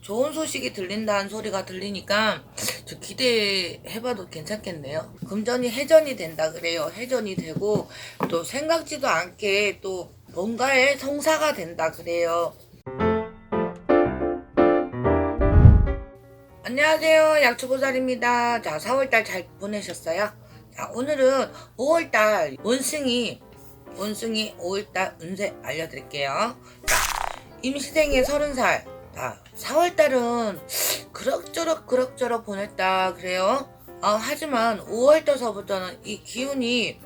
좋은 소식이 들린다는 소리가 들리니까 저 기대해봐도 괜찮겠네요. 금전이 해전이 된다 그래요. 해전이 되고 또 생각지도 않게 또 뭔가의 성사가 된다 그래요. 안녕하세요. 약초보살입니다. 자, 4월달 잘 보내셨어요? 자, 오늘은 5월달 원숭이, 원숭이 5월달 운세 알려드릴게요. 자, 임시생의 30살. 자, 4월달은 그럭저럭 그럭저럭 보냈다. 그래요? 아, 하지만 5월 달서부터는 이 기운이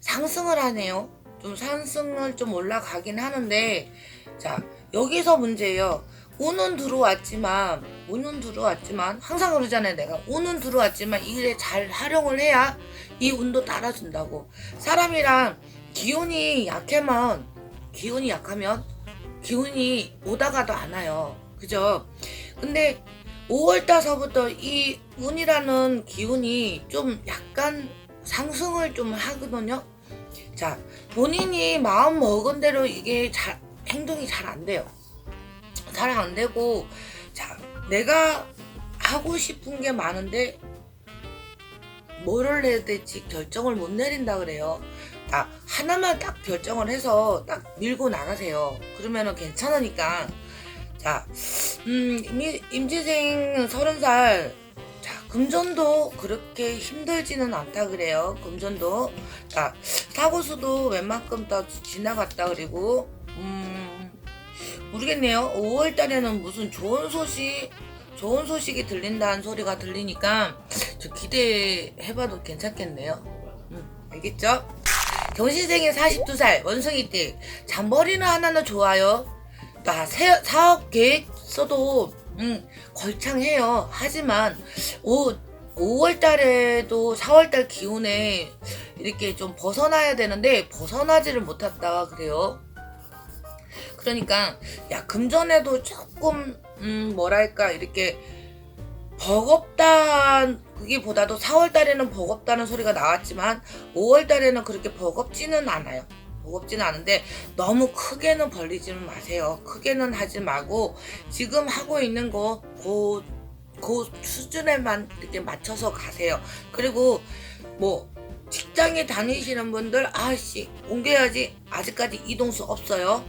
상승을 하네요. 좀 상승을 좀 올라가긴 하는데, 자, 여기서 문제예요. 운은 들어왔지만, 운은 들어왔지만, 항상 그러잖아요. 내가 운은 들어왔지만, 이 일에 잘 활용을 해야 이 운도 따라준다고. 사람이랑 기운이 약하면, 기운이 약하면, 기운이 오다가도 안 와요. 그죠? 근데 5월달서부터 이 운이라는 기운이 좀 약간 상승을 좀 하거든요. 자, 본인이 마음 먹은 대로 이게 잘, 행동이 잘 안 돼요. 잘 안 되고, 자, 내가 하고 싶은 게 많은데, 뭐를 해야 될지 결정을 못 내린다 그래요. 자, 하나만 딱 결정을 해서 딱 밀고 나가세요. 그러면은 괜찮으니까. 자, 음, 임- 임지생 서른 살. 자, 금전도 그렇게 힘들지는 않다 그래요. 금전도. 자, 사고수도 웬만큼 더 지나갔다 그리고, 음, 모르겠네요. 5월 달에는 무슨 좋은 소식, 좋은 소식이 들린다는 소리가 들리니까 저 기대해봐도 괜찮겠네요. 음, 알겠죠? 경신생의 42살 원숭이띠 잠버리는 하나는 좋아요. 나 새- 사업 계획 써도 음, 걸창해요. 하지만 5, 5월 달에도 4월 달 기운에 이렇게 좀 벗어나야 되는데 벗어나지를 못했다 그래요. 그러니까 야 금전에도 조금 음 뭐랄까 이렇게 버겁다 그기보다도 4월 달에는 버겁다는 소리가 나왔지만 5월 달에는 그렇게 버겁지는 않아요. 버겁지는 않은데 너무 크게는 벌리지는 마세요. 크게는 하지 말고 지금 하고 있는 거 그 그 수준에만 이렇게 맞춰서 가세요. 그리고 뭐 직장에 다니시는 분들 아씨 옮겨야지 아직까지 이동수 없어요.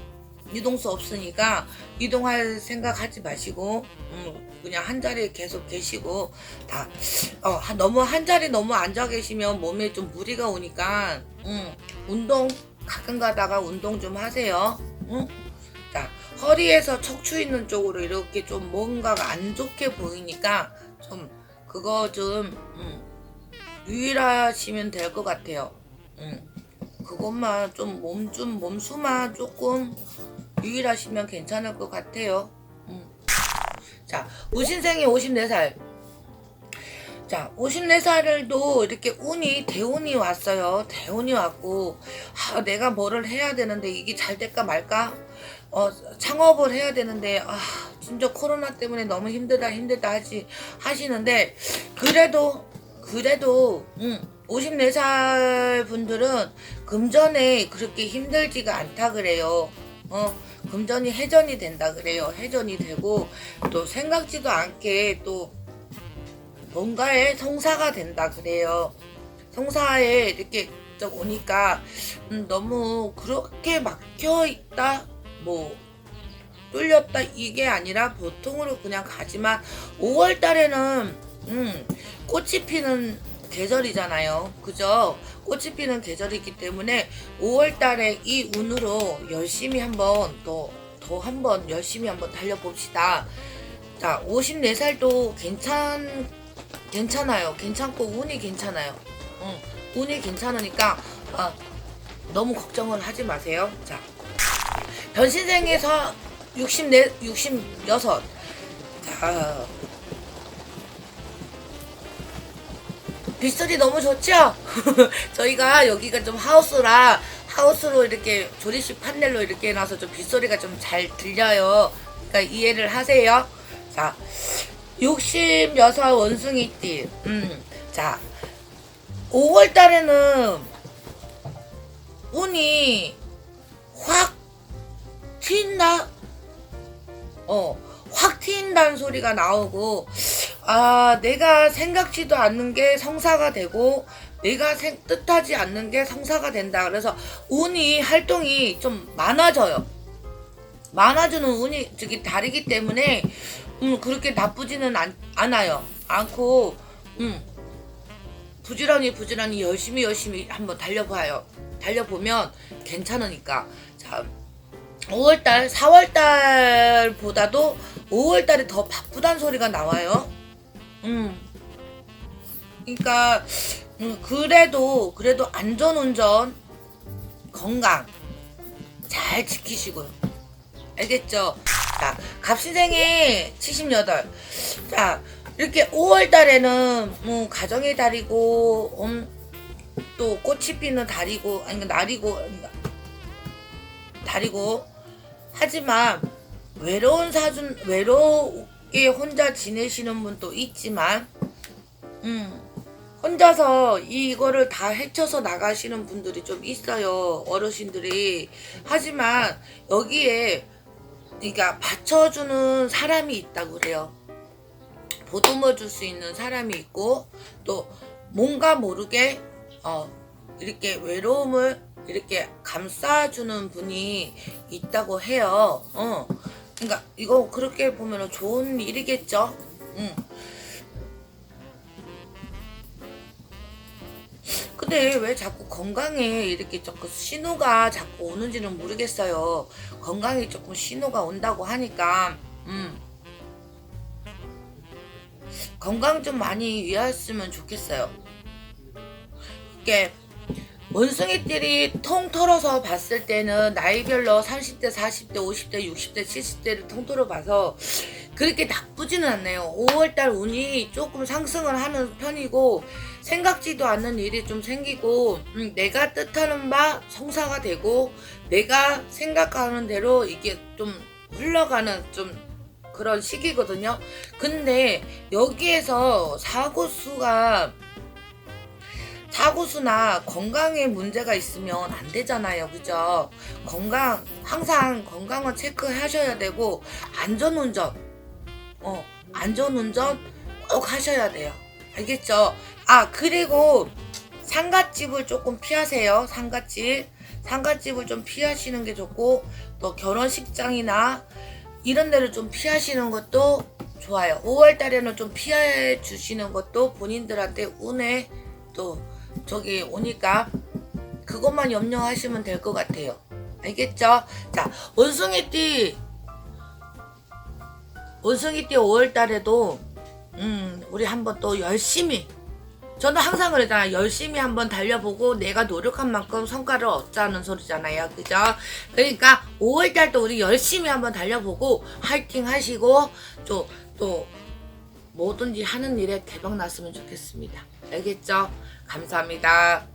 이동수 없으니까 이동할 생각 하지 마시고 음, 그냥 한 자리에 계속 계시고 다 어, 한- 너무 한 자리 너무 앉아 계시면 몸에 좀 무리가 오니까 음, 운동 가끔 가다가 운동 좀 하세요. 응? 자 허리에서 척추 있는 쪽으로 이렇게 좀 뭔가가 안 좋게 보이니까 좀 그거 좀 음, 유일하시면 될 것 같아요. 음, 그것만 좀 몸 좀 몸수만 조금 유일하시면 괜찮을 것 같아요. 음. 자, 우신생이 54살. 자, 54살을도 이렇게 운이, 대운이 왔어요. 대운이 왔고, 아, 내가 뭐를 해야 되는데 이게 잘 될까 말까? 어, 창업을 해야 되는데, 아, 진짜 코로나 때문에 너무 힘들다, 힘들다 하시, 하시는데, 그래도, 그래도, 음, 54살 분들은 금전에 그렇게 힘들지가 않다 그래요. 어, 금전이 해전이 된다 그래요. 해전이 되고 또 생각지도 않게 또 뭔가의 성사가 된다 그래요. 성사에 이렇게 딱 오니까 음, 너무 그렇게 막혀 있다 뭐 뚫렸다 이게 아니라 보통으로 그냥 가지만 5월 달에는 음, 꽃이 피는 계절이잖아요. 그죠? 꽃이 피는 계절이기 때문에 5월 달에 이 운으로 열심히 한번 더, 더 한번 열심히 한번 달려봅시다. 자, 54살도 괜찮, 괜찮아요. 괜찮고 운이 괜찮아요. 응, 운이 괜찮으니까, 아, 너무 걱정을 하지 마세요. 자, 변신생에서 64, 66. 자, 빗소리 너무 좋죠? 저희가 여기가 좀 하우스라 하우스로 이렇게 조립식 판넬로 이렇게 해놔서 좀 빗소리가 좀 잘 들려요. 그러니까 이해를 하세요. 자, 66 원숭이띠. 음, 자, 5월 달에는 운이 확 튄다? 어, 확 트인다는 소리가 나오고 아 내가 생각지도 않는 게 성사가 되고 내가 생, 뜻하지 않는 게 성사가 된다. 그래서 운이 활동이 좀 많아져요. 많아지는 운이 저기 다르기 때문에 음 그렇게 나쁘지는 않, 않아요. 않고 음 부지런히 부지런히 열심히 열심히 한번 달려봐요. 달려보면 괜찮으니까 자 5월달 4월달보다도 5월달이 더 바쁘단 소리가 나와요. 음 그러니까 음, 그래도 그래도 안전운전 건강 잘 지키시고요. 알겠죠? 자, 갑신생의 78. 자, 이렇게 5월 달에는 뭐 가정의 달이고 음, 또 꽃이 피는 달이고 아니 그 날이고. 달이고 하지만 외로운 사준 외 롭게 혼자 지내시는 분도 있지만 음 혼자서 이거를 다 헤쳐서 나가시는 분들이 좀 있어요 어르신들이 하지만 여기에 그러니까 받쳐주는 사람이 있다고 그래요 보듬어 줄 수 있는 사람이 있고 또 뭔가 모르게 어 이렇게 외로움을 이렇게 감싸주는 분이 있다고 해요. 어. 그러니까 이거 그렇게 보면 좋은 일이겠죠. 응. 근데 왜 자꾸 건강에 이렇게 조금 신호가 자꾸 오는지는 모르겠어요. 건강에 조금 신호가 온다고 하니까, 음. 건강 좀 많이 위하였으면 좋겠어요. 이게 원숭이들이 통 털어서 봤을 때는 나이별로 30대, 40대, 50대, 60대, 70대를 통틀어 봐서 그렇게 나쁘지는 않네요. 5월달 운이 조금 상승을 하는 편이고 생각지도 않는 일이 좀 생기고 음, 내가 뜻하는 바 성사가 되고 내가 생각하는 대로 이게 좀 흘러가는 좀 그런 시기거든요. 근데 여기에서 사고 수가 사고수나 건강에 문제가 있으면 안 되잖아요. 그죠? 건강, 항상 건강은 체크하셔야 되고, 안전운전, 어, 안전운전 꼭 하셔야 돼요. 알겠죠? 아, 그리고 상갓집을 조금 피하세요. 상갓집. 상갓집을 좀 피하시는 게 좋고, 또 결혼식장이나 이런 데를 좀 피하시는 것도 좋아요. 5월 달에는 좀 피해 주시는 것도 본인들한테 운에 또 저기 오니까 그것만 염려하시면 될 것 같아요. 알겠죠? 자, 원숭이띠 원숭이띠 5월 달에도 음, 우리 한번 또 열심히 저는 항상 그러잖아요. 열심히 한번 달려보고 내가 노력한 만큼 성과를 얻자는 소리잖아요. 그죠? 그러니까 5월달도 우리 열심히 한번 달려보고 화이팅 하시고 또, 또 뭐든지 하는 일에 대박 났으면 좋겠습니다. 알겠죠? 감사합니다.